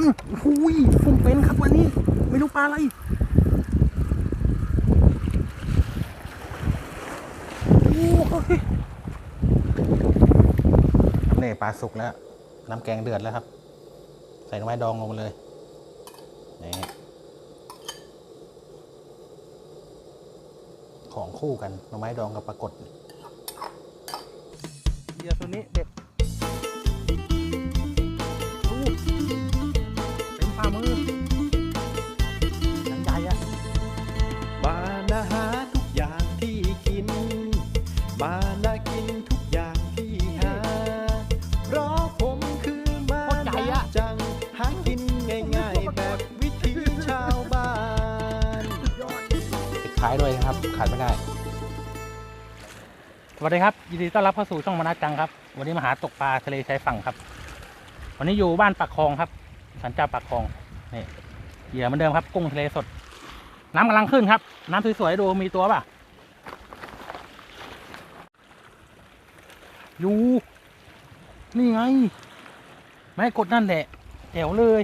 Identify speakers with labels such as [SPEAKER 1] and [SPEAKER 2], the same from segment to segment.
[SPEAKER 1] นหุยผมเป็นครับวันนี้ ไม่รู้ปลาอะไรโอ้ยนี่ปลาสุกแล้ว น้ำแกงเดือดแล้วครับ ใส่หน่อไม้ดองลงไปเลยนี่ของคู่กันหน่อไม้ดองกับปลากดเหยื่อตัวนี้เด็ดดู ขาดไม่ได้ สวัสดีครับ ยินดีต้อนรับเข้าสู่ช่องมนาจังครับ วันนี้มาหาตกปลาทะเลชายฝั่งครับ วันนี้อยู่บ้านปากคลองครับ สันเจ้าปากคลองนี่เหยื่อเหมือนเดิมครับกุ้งทะเลสด น้ำกำลังขึ้นครับ น้ำสวยๆดูมีตัวป่ะอยู่นี่ไง ไม่กดนั่นแหละแอวเลย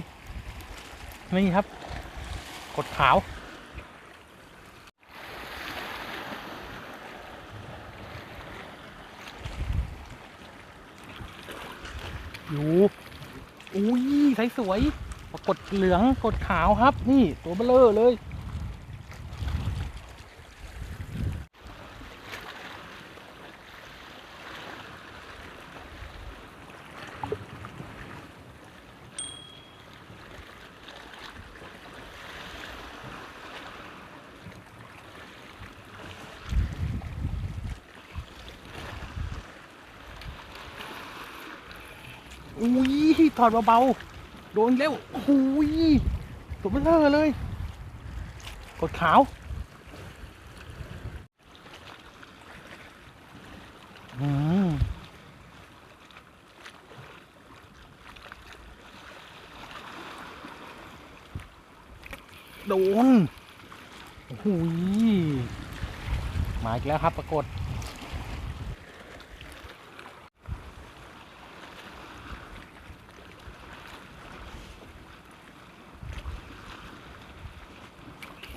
[SPEAKER 1] นี่ครับ กดขาว อยู่ อุ้ยใสสวยปรากฏเหลือง กดขาวครับ นี่ตัวเบลอเลย อุ้ยถอดเบาๆโดนแล้วอุ้ยตัวเลอเลย กดขาวอืมโดนโอ้โหยมาอีกแล้วครับปรากฏ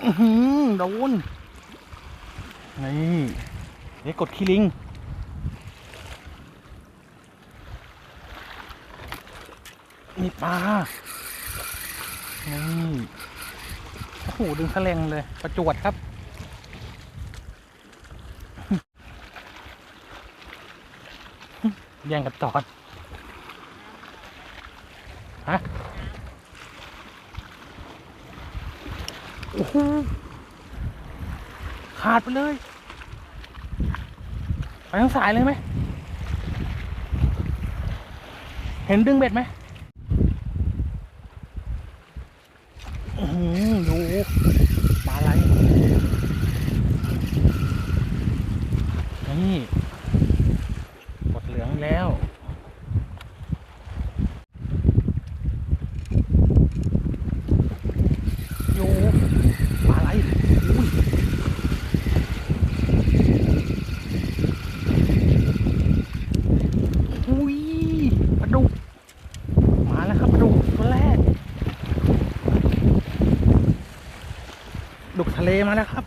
[SPEAKER 1] อือหือโดนนี่นี่กดคีลิงนี่ปลา นี่ โอ้โห ดึงแสลงเลย ประจวดครับ แย่งกับจอด ฮะ โอ้โห ขาดไป เลยไปทั้งสายเลยไหมเห็นดึงเบ็ดไหมอื้อหือดูปลาอะไรนี่กดเหลืองแล้ว อยู่ปลาอะไรอุ้ยอุ้ยปลาดุก มาแล้วครับปลาดุกตัวแรก ดุกทะเลมาแล้วครับ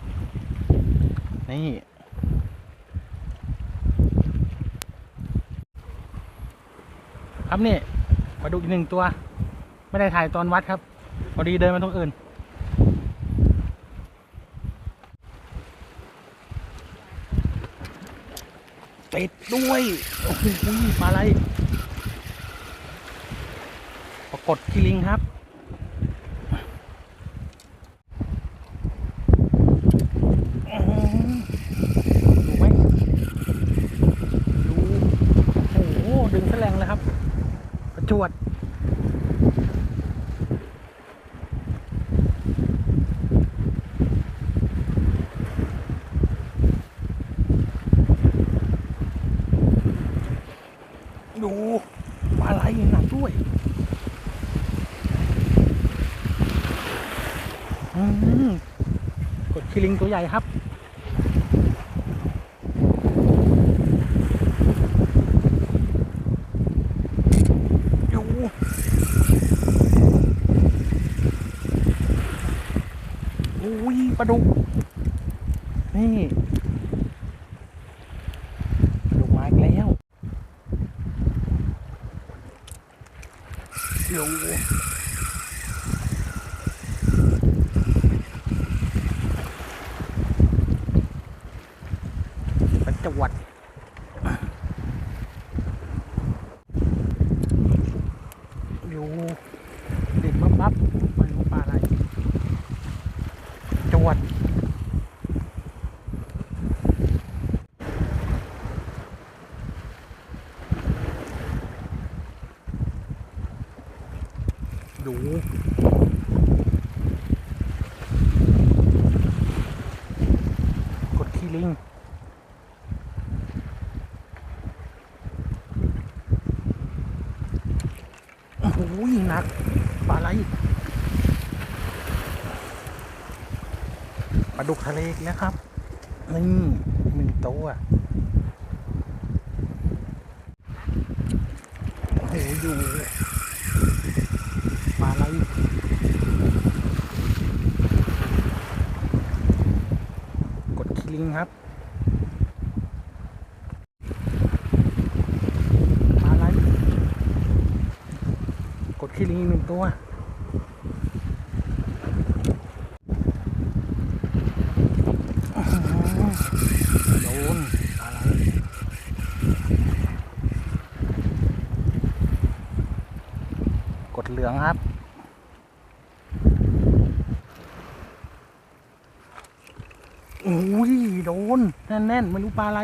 [SPEAKER 1] นี่ ครับนี่ปลาดุกอีกหนึ่งตัว ไม่ได้ถ่ายตอนวัดครับ พอดีเดินมาตรงอื่นติดด้วย โอ้โหปลาอะไรปรากฏกิลิงครับ คืลิงตัวใหญ่ครับโอ้ยปลาดุกนี่ ประจวดอยู่เด็กปั๊บปั๊บไมันรู้ปลาอะไร จวด ดูกดคีย์ลิง โอ้โหหนักปลาอะไรปลา ดุกทะเลอีกแล้วครับนี่หนึ่งตัวโอ้โหอยู่ปลาอะไรกดคิลิงครับปลาอะไรกดคลิงหนึ่งตัวอื้อหือโดนปลาอะไรกดเหลืองครับ โอ้ยโดน แน่นๆไม่รู้ปลาอะไร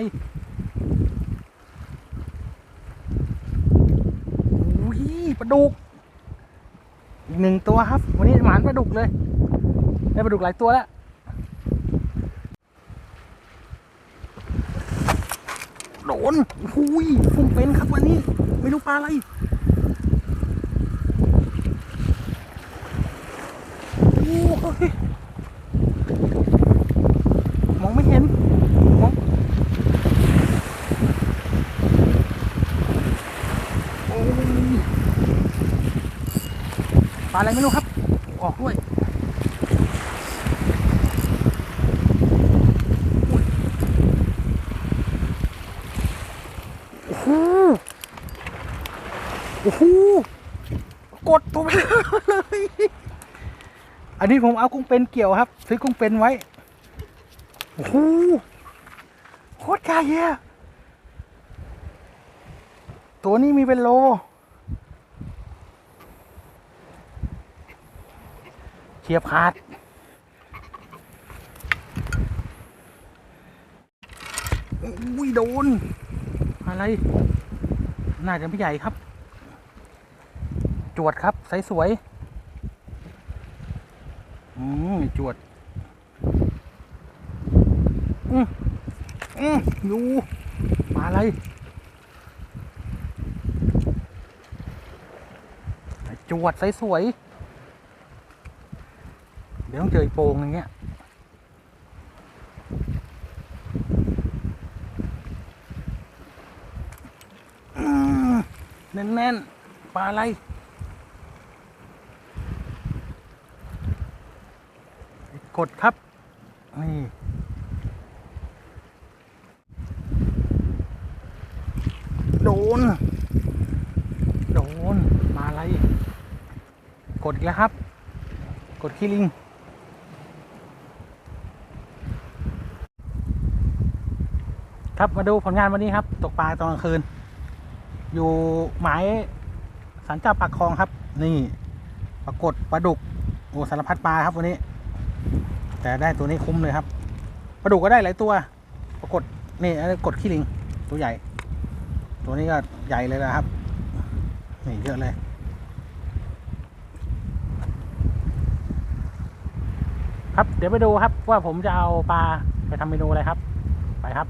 [SPEAKER 1] โอ้ยปลาดุกอีกหนึ่งตัวครับ วันนี้หมานปลาดุกเลยได้ปลาดุกหลายตัวแล้วโดนโอ้ยพุ่งเป็นครับวันนี้ ไม่รู้ปลาอะไรโอ้ย มองไม่เห็นมองโอ้ยปลา อะไรไม่รู้ครับ ออกด้วยโอ้โหโอ้โหกดตัวไปเลยอันนี้ผมเอากุ้งเป็นเกี่ยวครับ ซื้อกุ้งเป็นไว้โอ้โหโคตรใหญ่อะตัวนี้มีเป็นโล เฉียบขาดอุ้ยโดน อะไร น่าจะไม่ใหญ่ครับ จวดครับใสสวยอืมจวด อืมอืมอยู่ปลาอะไรจวดใสสวย ต้องเจอโปงอย่างเงี้ยอืมแน่นๆปลาอะไรกดครับ นี่โดน โดน มาอะไร กดอีกแล้วครับ กดคีย์ลิง ครับมาดูผลงานวันนี้ครับ ตกปลาตอนกลางคืน อยู่หมายสันเจ้าปากคลองครับ นี่ปรากฏปลาดุกโอ้สารพัดปลาครับวันนี้ แต่ได้ตัวนี้คุ้มเลยครับปลาดุกก็ได้หลายตัว ปรากฏนี่กดขี้ลิงตัวใหญ่ ตัวนี้ก็ใหญ่เลยนะครับนี่เยอะเลยครับเดี๋ยวไปดูครับว่าผมจะเอาปลาไปทำเมนูอะไรครับ ไปครับ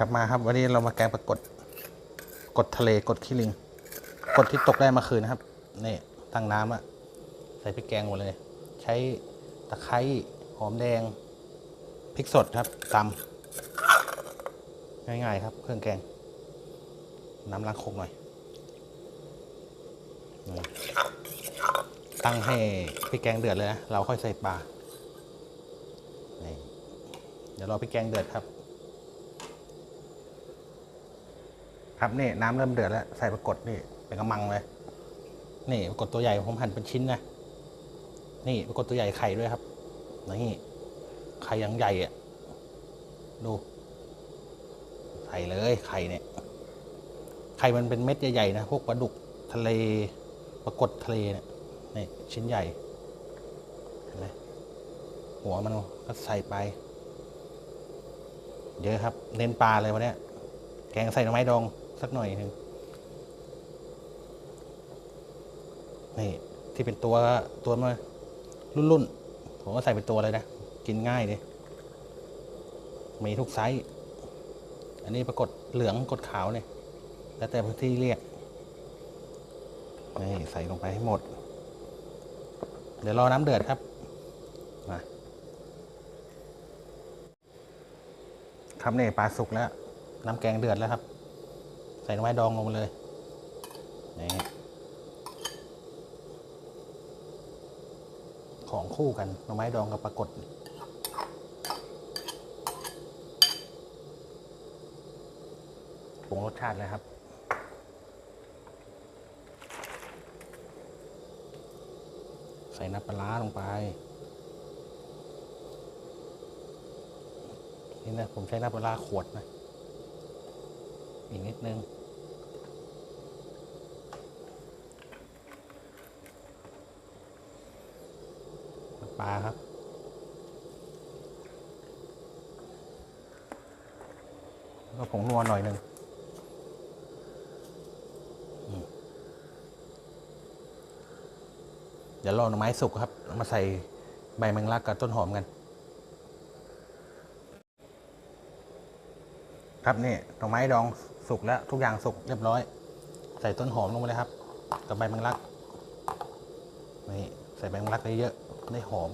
[SPEAKER 1] ครับมาครับ วันนี้เรามาแกงปลากดกดทะเลกดขี้ลิง กดที่ตกได้เมื่อคืนนะครับนี่ตั้งน้ำอะใส่พริกแกงหมดเลย ใช้ตะไคร้หอมแดงพริกสดครับตำง่ายๆครับ เครื่องแกง น้ำล้างคกหน่อยตั้งให้พริกแกงเดือดเลยนะเราค่อยใส่ปลาเดี๋ยวรอพี่แกงเดือดครับ ครับนี่น้ำเริ่มเดือดแล้วใส่ปลากดนี่เป็นกระมังเลย นี่ปลากดตัวใหญ่ผมหั่นเป็นชิ้นนะนี่ปลากดตัวใหญ่ไข่ด้วยครับนี่ไข่อยังใหญ่อะดูใส่เลยไข่เนี่ยไข่มันเป็นเม็ดใหญ่ๆนะพวกปลาดุกทะเลปลากดทะเลเนี่ยนี่ชิ้นใหญ่เห็นไหมหัวมันก็ใส่ไป เยอะครับ เน้นปลาเลยวันนี้แกงใส่หน่อไม้ดอง สักหน่อยหนึ่งนี่ที่เป็นตัวตัวมารุ่นๆผมก็ใส่เป็นตัวเลยนะ กินง่ายเลยมีทุกไซส์อันนี้ปรากฏเหลืองกดขาวเนี่ยแล้วแต่พื้นที่เรียกนี่ใส่ลงไปให้หมด เดี๋ยวรอน้ำเดือดครับมาครับนี่ปลาสุกแล้ว น้ำแกงเดือดแล้วครับ ส่หน่อไม้ดองลงเลยนี่ของคู่กันหน่อไม้ดองกับปลากดปรุงรสชาติเลยครับใส่น้ำปลาร้าลงไป นี่นะ ผมใช้น้ำปลาร้าขวดนะ อีกนิดนึง ปลาครับแล้วก็ผงนัวหน่อยหนึ่งเดี๋ยวรอหน่อไม้สุกครับ มาใส่ใบแมงลักกับต้นหอมกัน ครับนี่หน่อไม้ดองสุกแล้วทุกอย่างสุกเรียบร้อย ใส่ต้นหอมลงไปเลยครับ กับใบแมงลักนี่ใส่ใบแมงลักได้เยอะ ได้หอม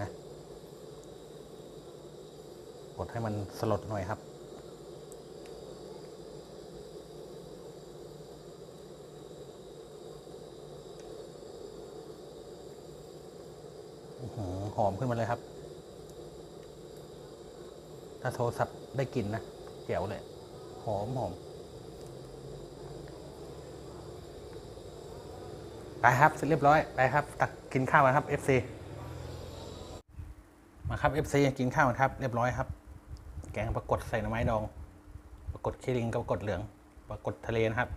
[SPEAKER 1] นะกดให้มันสลดหน่อยครับอื้อหือหอมขึ้นมาเลยครับ ถ้าโทรศัพท์ได้กลิ่นนะแจ๋วเลย หอมหอม ไปครับเสร็จเรียบร้อยไปครับ ตักกินข้าวกันครับ FC มาครับ FC กินข้าวกันครับเรียบร้อยครับ แกงปลากดใส่หน่อไม้ดองปลากดคีริงกับปลากดเหลืองปลากดทะเลนะครับ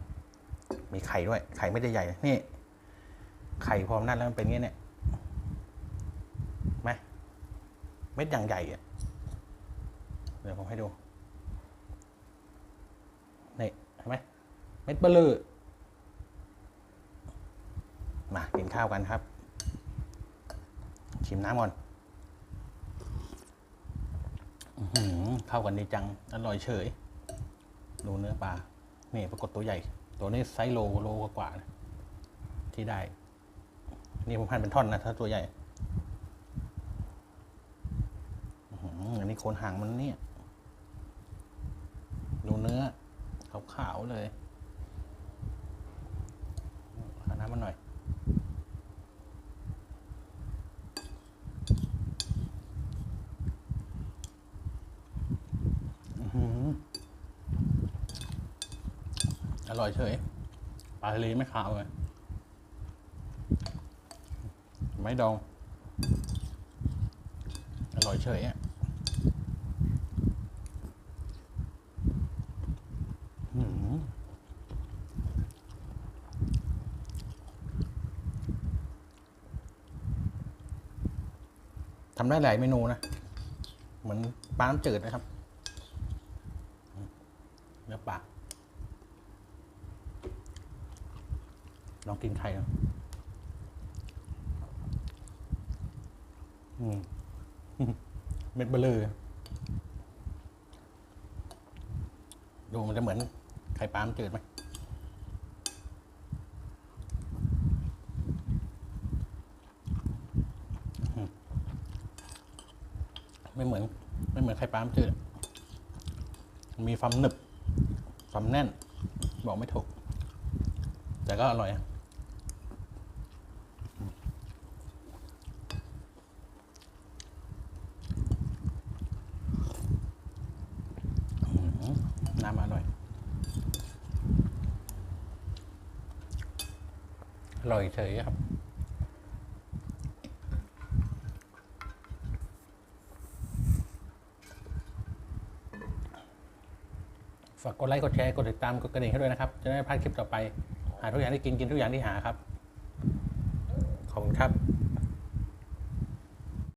[SPEAKER 1] มีไข่ด้วย ไข่ไม่ได้ใหญ่นี่ ไข่พร้อมนั่นแล้วมันเป็นอย่างนี้เนี่ยไหมเม็ดอย่างใหญ่อะเดี๋ยวผมให้ดูนี่เห็นไหมเม็ดเบลอ มา กินข้าวกันครับ ชิมน้ำก่อนอืเข้ากันดีจัง อร่อยเฉย ดูเนื้อปลา นี่ปรากฏตัวใหญ่ ตัวนี้ไซส์โลโลกว่านะที่ได้ นี่ผมหั่นเป็นท่อนนะ ถ้าตัวใหญ่หอันนี้โคนหางมันเนี่ย ดูเนื้อขาวๆเลยหาน้ำมันหน่อย อื้อหือ อร่อยเฉยปลาทะเลไม่ขาวเลยไม่ดอง อร่อยเฉยอะทำได้หลายเมนูนะ เหมือนปลาน้ำจืดนะครับเนื้อปลา ลองกินไข่นะอืมเม็ดเบลอดูมันจะเหมือนไข่ปลาน้ำจืดไหมไม่เหมือน ไม่เหมือนไข่ปลาน้ำจืด มีความหนึบความแน่น บอกไม่ถูก แต่ก็อร่อยอะ อ ร่อยเฉยครับ ฝากกดไลค์ กดแชร์ กดติดตาม กดกระดิ่งให้ด้วยนะครับ จะได้ไม่พลาดคลิปต่อไป หาทุกอย่างที่กิน กินทุกอย่างที่หาครับขอบคุณครับ